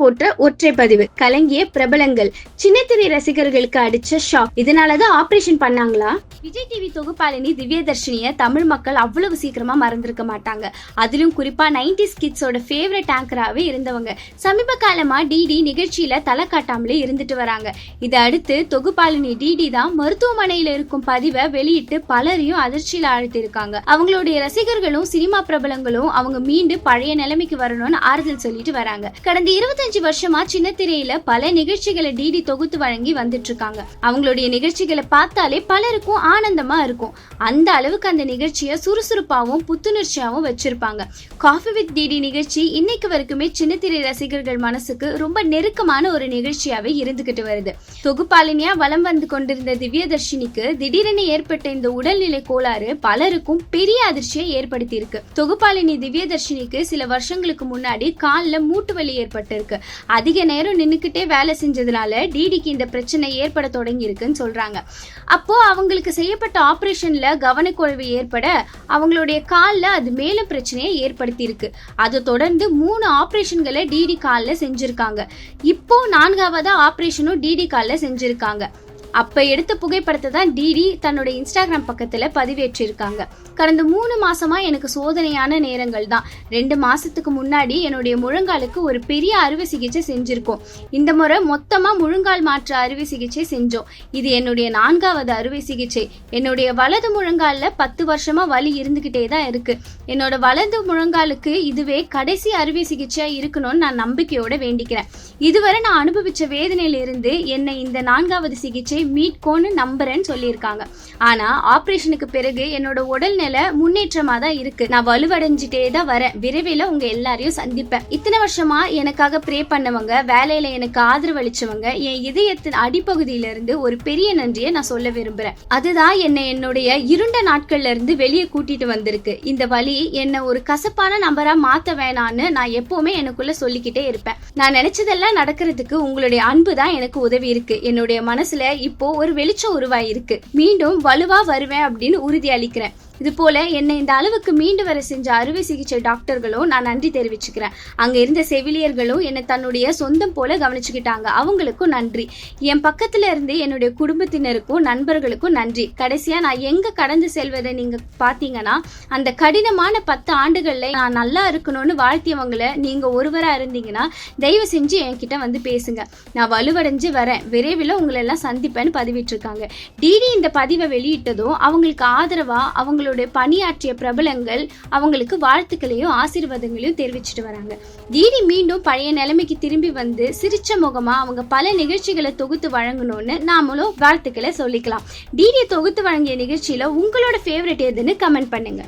போட்ட ஒற்றை பதிவு கலங்கிய பிரபலங்கள். சின்னத்திரை ரசிகர்களுக்கு அடிச்ச ஷாக் இதனாலதான் ஆபரேஷன் பண்ணாங்களா? விஜய் டிவி தொகுப்பாளினி திவ்யதர்ஷினிய தமிழ் மக்கள் அவ்வளவு சீக்கிரமா மறந்திருக்க மாட்டாங்க. அதிலும் குறிப்பா நைன்டிஸ் கிட்ஸோட ஃபேவரட் ஆங்கராகவே இருந்தவங்க. சமீப காலமா டிடி நிகழ்ச்சியில தலை காட்டாமலே இருந்துட்டு வராங்க. இதை அடுத்து தொகுப்பாளினி டிடி தான் மருத்துவமனையில இருக்கும் பதிவை வெளியிட்டு பலரையும் அதிர்ச்சியில ஆழ்த்திருக்காங்க அவங்களுடைய ரசிகர்களும் சினிமா பிரபலங்களும் அவங்க மீண்டு பழைய நிலைமைக்கு வரணும்னு ஆறுதல் சொல்லிட்டு வராங்க. கடந்த இருபத்தஞ்சு வருஷமா சின்ன திரையில பல நிகழ்ச்சிகளை டிடி தொகுத்து வழங்கி வந்துட்டு இருக்காங்க. அவங்களுடைய நிகழ்ச்சிகளை பார்த்தாலே பலருக்கும் ஆனந்தமா இருக்கும். அந்த அளவுக்கு அந்த நிகழ்ச்சியை சுறுசுறுப்பாகவும் புத்துணர்ச்சியாகவும் வச்சிருப்பாங்க. காஃபி வித் டிடி நிகழ்ச்சி இன்னைக்கு வரைக்குமே சின்னத்திரை ரசிகர்கள் மனசுக்கு ரொம்ப நெருக்கமான ஒரு நிகழ்ச்சியாவே இருந்துகிட்டு வருது. தொகுப்பாளினியா வலம் வந்து கொண்டிருந்த திவ்யதர்ஷினிக்கு திடீரென ஏற்பட்ட இந்த உடல்நிலை கோளாறு பலருக்கும் பெரிய அதிர்ச்சியை ஏற்படுத்தி இருக்கு தொகுப்பாளினி திவ்யதர்ஷினிக்கு சில வருஷங்களுக்கு முன்னாடி காலில் மூட்டு வலி ஏற்பட்டிருக்கு. அதிக நேரம் நின்னுக்கிட்டே வேலை செஞ்சதுனால டிடிக்கு இந்த பிரச்சனை ஏற்பட தொடங்கி இருக்குன்னு சொல்றாங்க. அப்போ அவங்களுக்கு செய்யப்பட்ட ஆபரேஷன்ல கவனக்குறைவு ஏற்பட அவங்களுடைய காலில் அது மேலும் பிரச்சனையை ஏற்படுத்தியிருக்கு. அதை தொடர்ந்து மூணு ஆப்ரேஷன்களை டிடி காலில் செஞ்சிருக்காங்க. இப்போ நான்காவது ஆப்ரேஷனும் டிடி காலில் செஞ்சிருக்காங்க. அப்போ எடுத்த புகைப்படத்தை தான் டிடி தன்னோட இன்ஸ்டாகிராம் பக்கத்தில் பதிவேற்றிருக்காங்க. கடந்த மூணு மாசமா எனக்கு சோதனையான நேரங்கள் தான். ரெண்டு மாசத்துக்கு முன்னாடி என்னுடைய முழங்காலுக்கு ஒரு பெரிய அறுவை சிகிச்சை செஞ்சிருக்கோம். இந்த முறை மொத்தமா முழங்கால் மாற்று அறுவை சிகிச்சை செஞ்சோம். இது என்னுடைய நான்காவது அறுவை சிகிச்சை. என்னுடைய வலது முழங்கால்ல பத்து வருஷமா வலி இருந்துகிட்டே தான் இருக்கு. என்னோட வலது முழங்காலுக்கு இதுவே கடைசி அறுவை சிகிச்சையா இருக்கணும்னு நான் நம்பிக்கையோட வேண்டிக்கிறேன். இதுவரை நான் அனுபவிச்ச வேதனையிலிருந்து என்னை இந்த நான்காவது சிகிச்சை மீட்கோன்னு நம்புறேன்னு சொல்லியிருக்காங்க. ஆனா ஆப்ரேஷனுக்கு பிறகு என்னோட உடல்நிலை முன்னேற்றமா தான் இருக்கு. நான் வலுவடைஞ்சிட்டே தான் வரேன். விரைவில் உங்க எல்லாரையும் சந்திப்பேன். இத்தனை வருஷமா எனக்காக ப்ரே பண்ணவங்க வேலையில எனக்கு ஆதரவளிச்சவங்க என் இதயத்தின் அடிப்பகுதியிலிருந்து ஒரு பெரிய நன்றியை நான் சொல்ல விரும்புறேன். அதுதான் என்னை என்னுடைய இருண்ட நாட்கள்ல இருந்து வெளியே கூட்டிட்டு வந்திருக்கு. இந்த வழி என்னை ஒரு கசப்பான நபரா மாத்த வேணான்னு நான் எப்பவுமே எனக்குள்ள சொல்லிக்கிட்டே இருப்பேன். நான் நினைச்சதெல்லாம் நடக்கிறதுக்கு உங்களுடைய அன்பு தான் எனக்கு உதவி இருக்கு. என்னுடைய மனசுல இப்போ ஒரு வெளிச்சம் உருவாயிருக்கு. மீண்டும் வலுவா வருவேன் அப்படின்னு உறுதி அளிக்கிறேன் இது போல என்னை இந்த அளவுக்கு மீண்டு வர செஞ்ச அறுவை சிகிச்சை டாக்டர்களும் நான் நன்றி தெரிவிச்சுக்கிறேன். அங்க இருந்த செவிலியர்களும் என்னை தன்னுடைய சொந்தம் போல கவனிச்சுக்கிட்டாங்க. அவங்களுக்கும் நன்றி. என் பக்கத்துல இருந்து என்னுடைய குடும்பத்தினருக்கும் நண்பர்களுக்கும் நன்றி. கடைசியா நான் எங்க கடந்து செல்வதை நீங்க பாத்தீங்கன்னா அந்த கடினமான பத்து ஆண்டுகள்ல நான் நல்லா இருக்கணும்னு வாழ்த்தியவங்களை நீங்க ஒருவரா இருந்தீங்கன்னா தயவு செஞ்சு என்கிட்ட வந்து பேசுங்க. நான் வலுவடைஞ்சு வரேன். விரைவில் உங்களை எல்லாம் சந்திப்பேன்னு பதிவிட்டிருக்காங்க. டிடி இந்த பதிவை வெளியிட்டதும் அவங்களுக்கு ஆதரவா அவங்களோட பணியாற்றிய பிரபலங்கள் அவங்களுக்கு வாழ்த்துக்களையும் ஆசீர்வாதங்களையும் தெரிவிச்சிட்டு வராங்க. டிடி மீண்டும் பழைய நிலைமைக்கு திரும்பி வந்து சிரிச்ச முகமா அவங்க பல நிகழ்ச்சிகளை தொகுத்து வழங்கணும்னு நாமளும் வாழ்த்துக்களை சொல்லிக்கலாம். டிடி தொகுத்து வழங்கிய நிகழ்ச்சியில உங்களோட ஃபேவரட் எதுன்னு கமெண்ட் பண்ணுங்க.